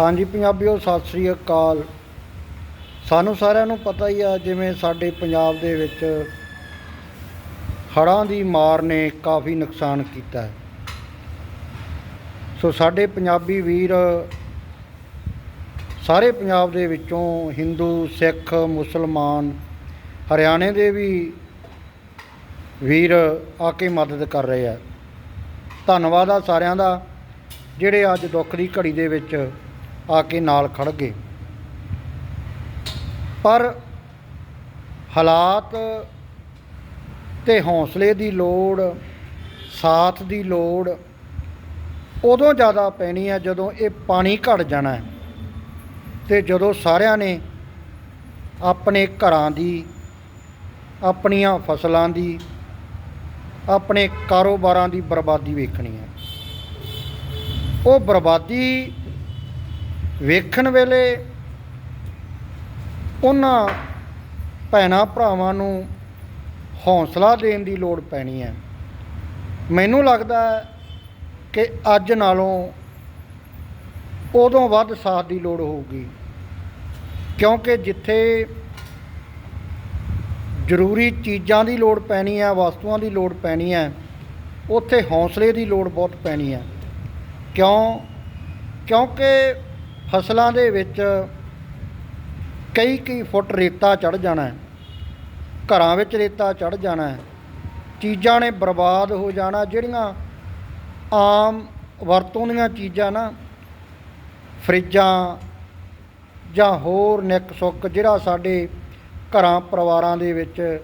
ਹਾਂਜੀ ਪੰਜਾਬੀਓ, ਸਤਿ ਸ੍ਰੀ ਅਕਾਲ। ਸਾਨੂੰ ਸਾਰਿਆਂ ਨੂੰ ਪਤਾ ਹੀ ਆ ਜਿਵੇਂ ਸਾਡੇ ਪੰਜਾਬ ਦੇ ਵਿੱਚ ਹੜ੍ਹਾਂ ਦੀ ਮਾਰ ਨੇ ਕਾਫੀ ਨੁਕਸਾਨ ਕੀਤਾ ਹੈ। ਸੋ ਸਾਡੇ ਪੰਜਾਬੀ ਵੀਰ, ਸਾਰੇ ਪੰਜਾਬ ਦੇ ਵਿੱਚੋਂ ਹਿੰਦੂ, ਸਿੱਖ, ਮੁਸਲਮਾਨ, ਹਰਿਆਣੇ ਦੇ ਵੀ ਵੀਰ ਆ ਕੇ ਮਦਦ ਕਰ ਰਹੇ ਆ। ਧੰਨਵਾਦ ਆ ਸਾਰਿਆਂ ਦਾ, ਜਿਹੜੇ ਅੱਜ ਦੁੱਖ ਦੀ ਘੜੀ ਦੇ ਵਿੱਚ ਆ ਕੇ ਨਾਲ ਖੜ ਗਏ। ਪਰ ਹਾਲਾਤ ਤੇ ਹੌਸਲੇ ਦੀ ਲੋੜ, ਸਾਥ ਦੀ ਲੋੜ ਉਦੋਂ ਜ਼ਿਆਦਾ ਪੈਣੀ ਹੈ ਜਦੋਂ ਇਹ ਪਾਣੀ ਘਟ ਜਾਣਾ ਹੈ ਤੇ ਜਦੋਂ ਸਾਰਿਆਂ ਨੇ ਆਪਣੇ ਘਰਾਂ ਦੀ, ਆਪਣੀਆਂ ਫਸਲਾਂ ਦੀ, ਆਪਣੇ ਕਾਰੋਬਾਰਾਂ ਦੀ ਬਰਬਾਦੀ ਵੇਖਣੀ ਹੈ। ਉਹ ਬਰਬਾਦੀ ਵੇਖਣ ਵੇਲੇ ਉਹਨਾਂ ਭੈਣਾਂ ਭਰਾਵਾਂ ਨੂੰ ਹੌਸਲਾ ਦੇਣ ਦੀ ਲੋੜ ਪੈਣੀ ਹੈ। ਮੈਨੂੰ ਲੱਗਦਾ ਕਿ ਅੱਜ ਨਾਲੋਂ ਉਦੋਂ ਵੱਧ ਸਾਥ ਦੀ ਲੋੜ ਹੋਊਗੀ, ਕਿਉਂਕਿ ਜਿੱਥੇ ਜ਼ਰੂਰੀ ਚੀਜ਼ਾਂ ਦੀ ਲੋੜ ਪੈਣੀ ਹੈ, ਵਸਤੂਆਂ ਦੀ ਲੋੜ ਪੈਣੀ ਹੈ, ਉੱਥੇ ਹੌਸਲੇ ਦੀ ਲੋੜ ਬਹੁਤ ਪੈਣੀ ਹੈ। ਕਿਉਂ? ਕਿਉਂਕਿ ਫਸਲਾਂ ਦੇ ਵਿੱਚ ਕਈ ਕਈ ਫੁੱਟ ਰੇਤਾ ਚੜ ਜਾਣਾ ਘਰਾਂ ਵਿੱਚ ਰੇਤਾ ਚੜ ਜਾਣਾ ਚੀਜ਼ਾਂ ਨੇ ਬਰਬਾਦ ਹੋ ਜਾਣਾ। ਜਿਹੜੀਆਂ ਆਮ ਵਰਤੋਂ ਦੀਆਂ ਚੀਜ਼ਾਂ ਨਾ, ਫਰਿੱਜਾਂ ਜਾਂ ਹੋਰ ਨਿੱਕ ਸੁੱਕ ਜਿਹੜਾ ਸਾਡੇ ਘਰਾਂ ਪਰਿਵਾਰਾਂ ਦੇ ਵਿੱਚ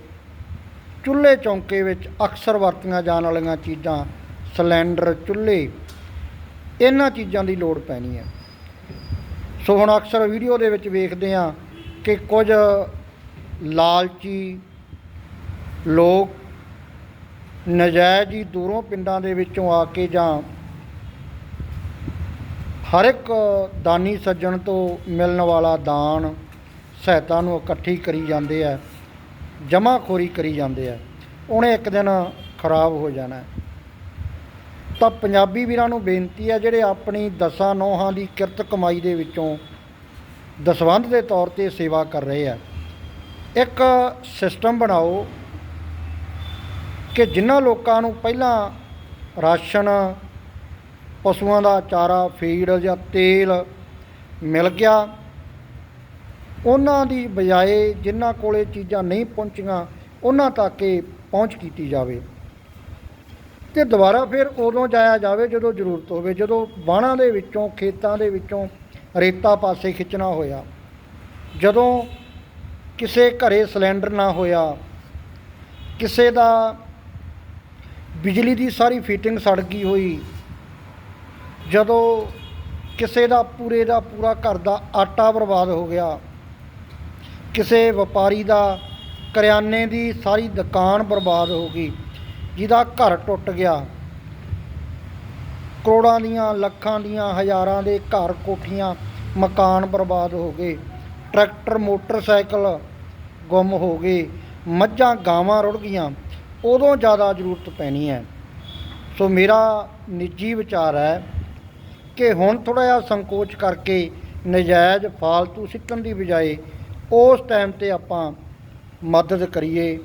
ਚੁੱਲ੍ਹੇ ਚੌਂਕੇ ਵਿੱਚ ਅਕਸਰ ਵਰਤੀਆਂ ਜਾਣ ਵਾਲੀਆਂ ਚੀਜ਼ਾਂ, ਸਿਲੰਡਰ, ਚੁੱਲ੍ਹੇ, ਇਹਨਾਂ ਚੀਜ਼ਾਂ ਦੀ ਲੋੜ ਪੈਣੀ ਹੈ। ਸੋ ਹੁਣ ਅਕਸਰ ਵੀਡੀਓ ਦੇ ਵਿੱਚ ਵੇਖਦੇ ਹਾਂ ਕਿ ਕੁਝ ਲਾਲਚੀ ਲੋਕ ਨਜਾਇਜ਼ ਹੀ ਦੂਰੋਂ ਪਿੰਡਾਂ ਦੇ ਵਿੱਚੋਂ ਆ ਕੇ ਜਾਂ ਹਰ ਇੱਕ ਦਾਨੀ ਸੱਜਣ ਤੋਂ ਮਿਲਣ ਵਾਲਾ ਦਾਨ ਸਹਾਇਤਾ ਨੂੰ ਇਕੱਠੀ ਕਰੀ ਜਾਂਦੇ ਆ, ਜਮਾਖੋਰੀ ਕਰੀ ਜਾਂਦੇ ਆ, ਉਹਨੇ ਇੱਕ ਦਿਨ ਖਰਾਬ ਹੋ ਜਾਣਾ। ਤਾਂ ਪੰਜਾਬੀ ਵੀਰਾਂ ਨੂੰ ਬੇਨਤੀ ਹੈ ਜਿਹੜੇ ਆਪਣੀ ਦਸਾਂ ਨੋਹਾਂ ਦੀ ਕਿਰਤ ਕਮਾਈ ਦੇ ਵਿੱਚੋਂ ਦਸਵੰਧ ਦੇ ਤੌਰ ਤੇ ਸੇਵਾ ਕਰ ਰਹੇ ਆ ਇੱਕ ਸਿਸਟਮ ਬਣਾਓ ਕਿ ਜਿਨ੍ਹਾਂ ਲੋਕਾਂ ਨੂੰ ਪਹਿਲਾਂ ਰਾਸ਼ਨ, ਪਸ਼ੂਆਂ ਦਾ ਚਾਰਾ, ਫੀਡ ਜਾਂ ਤੇਲ ਮਿਲ ਗਿਆ, ਉਹਨਾਂ ਦੀ ਬਜਾਏ ਜਿਨ੍ਹਾਂ ਕੋਲੇ ਚੀਜ਼ਾਂ ਨਹੀਂ ਪਹੁੰਚੀਆਂ, ਉਹਨਾਂ ਤੱਕ ਇਹ ਪਹੁੰਚ ਕੀਤੀ ਜਾਵੇ। ਤੇ ਦੁਬਾਰਾ ਫਿਰ ਉਦੋਂ ਜਾਇਆ ਜਾਵੇ ਜਦੋਂ ਜ਼ਰੂਰਤ ਹੋਵੇ, ਜਦੋਂ ਬਾਣਾ ਦੇ ਵਿੱਚੋਂ, ਖੇਤਾਂ ਦੇ ਵਿੱਚੋਂ ਰੇਤਾ ਪਾਸੇ ਖਿੱਚਣਾ ਹੋਇਆ, ਜਦੋਂ ਕਿਸੇ ਘਰੇ ਸਿਲੰਡਰ ਨਾ ਹੋਇਆ, ਕਿਸੇ ਦਾ ਬਿਜਲੀ ਦੀ ਸਾਰੀ ਫਿਟਿੰਗ ਸੜ ਗਈ ਹੋਈ, ਜਦੋਂ ਕਿਸੇ ਦਾ ਪੂਰੇ ਦਾ ਪੂਰਾ ਘਰ ਦਾ ਆਟਾ ਬਰਬਾਦ ਹੋ ਗਿਆ, ਕਿਸੇ ਵਪਾਰੀ ਦਾ ਕਰਿਆਨੇ ਦੀ ਸਾਰੀ ਦੁਕਾਨ ਬਰਬਾਦ ਹੋ ਗਈ ਜਿਹਦਾ ਘਰ ਟੁੱਟ ਗਿਆ। ਕਰੋੜਾਂ ਦੀਆਂ, ਲੱਖਾਂ ਦੀਆਂ, ਹਜ਼ਾਰਾਂ ਦੇ ਘਰ ਕੋਠੀਆਂ, ਮਕਾਨ ਬਰਬਾਦ ਹੋ ਗਏ। ਟਰੈਕਟਰ, ਮੋਟਰਸਾਈਕਲ ਗੁੰਮ ਹੋ ਗਏ। ਮੱਝਾਂ, ਗਾਵਾਂ ਰੁੜ ਗਈਆਂ। ਉਦੋਂ ਜ਼ਿਆਦਾ ਜ਼ਰੂਰਤ ਪੈਣੀ ਹੈ। ਸੋ ਮੇਰਾ ਨਿੱਜੀ ਵਿਚਾਰ ਹੈ ਕਿ ਹੁਣ ਥੋੜਾ ਜਿਹਾ ਸੰਕੋਚ ਕਰਕੇ ਨਜਾਇਜ਼, ਫਾਲਤੂ ਸਿੱਟਣ ਦੀ ਬਜਾਏ ਉਸ ਟਾਈਮ ਤੇ ਆਪਾਂ ਮਦਦ ਕਰੀਏ।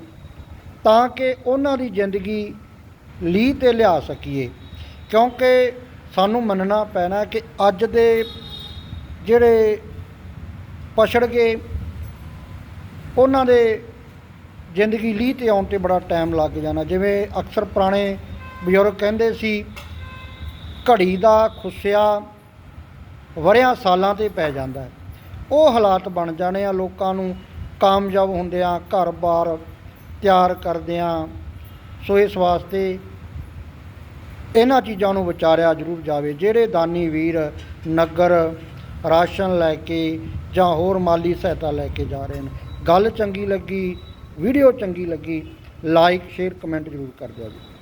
ਤਾਂ ਕਿ ਉਹਨਾਂ ਦੀ ਜ਼ਿੰਦਗੀ ਲੀਹ ਤੇ ਲਿਆ ਸਕੀਏ। ਕਿਉਂਕਿ ਸਾਨੂੰ ਮੰਨਣਾ ਪੈਣਾ ਕਿ ਅੱਜ ਦੇ ਜਿਹੜੇ ਪਛੜ ਗਏ, ਉਹਨਾਂ ਦੇ ਜ਼ਿੰਦਗੀ ਲੀਹ ਤੇ ਆਉਣ ਤੇ ਬੜਾ ਟਾਈਮ ਲੱਗ ਜਾਣਾ। ਜਿਵੇਂ ਅਕਸਰ ਪੁਰਾਣੇ ਬਜ਼ੁਰਗ ਕਹਿੰਦੇ ਸੀ, ਘੜੀ ਦਾ ਖੁੱਸਿਆ ਵਰਿਆਂ ਸਾਲਾਂ ਤੇ ਪੈ ਜਾਂਦਾ ਉਹ ਹਾਲਾਤ ਬਣ ਜਾਣੇ ਆ, ਲੋਕਾਂ ਨੂੰ ਕਾਮਯਾਬ ਹੁੰਦਿਆਂ ਘਰ-ਬਾਰ ਤਿਆਰ ਕਰਦਿਆਂ ਸੋ ਇਸ ਵਾਸਤੇ ਇਹਨਾਂ ਚੀਜ਼ਾਂ ਨੂੰ ਵਿਚਾਰਿਆ ਜ਼ਰੂਰ ਜਾਵੇ। ਜਿਹੜੇ ਦਾਨੀ ਵੀਰ ਨਗਰ ਰਾਸ਼ਨ ਲੈ ਕੇ ਜਾਂ ਹੋਰ ਮਾਲੀ ਸਹਾਇਤਾ ਲੈ ਕੇ ਜਾ ਰਹੇ ਨੇ, ਗੱਲ ਚੰਗੀ ਲੱਗੀ, ਵੀਡੀਓ ਚੰਗੀ ਲੱਗੀ ਲਾਈਕ ਸ਼ੇਅਰ ਕਮੈਂਟ ਜ਼ਰੂਰ ਕਰ ਦਿਓ ਜੀ।